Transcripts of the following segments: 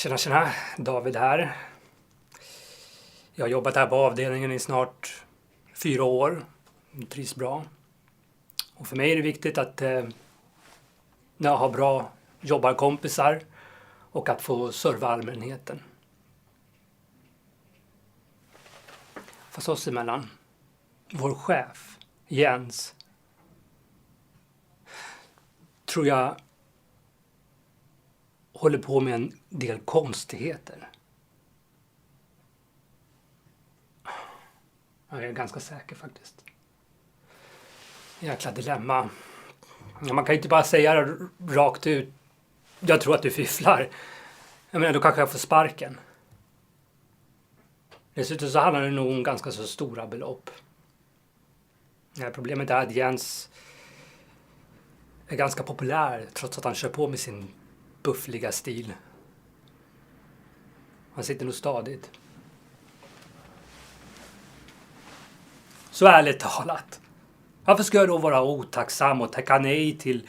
Tjena, tjena! David här. Jag har jobbat här på avdelningen i snart fyra år. Jag trivs bra. Och för mig är det viktigt att eh, jag har bra jobbarkompisar och att få serva allmänheten. Fast oss emellan, vår chef, Jens, tror jag håller på med en del konstigheter. Jag är ganska säker faktiskt. Jäkla dilemma. Ja, man kan ju inte bara säga det rakt ut. Jag tror att du fifflar. Jag menar, då kanske jag får sparken. Dessutom så handlar det nog om ganska så stora belopp. Ja, problemet är att Jens är ganska populär trots att han kör på med sin buffliga stil. Han sitter nog stadigt. Så ärligt talat. Varför ska jag då vara otacksam och tacka nej till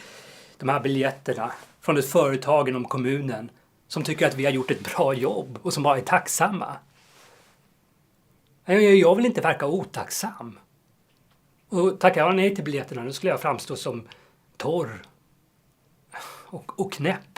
de här biljetterna från ett företag inom kommunen som tycker att vi har gjort ett bra jobb och som bara är tacksamma? Jag vill inte verka otacksam. Och tackar jag nej till biljetterna då skulle jag framstå som torr och, och knäpp.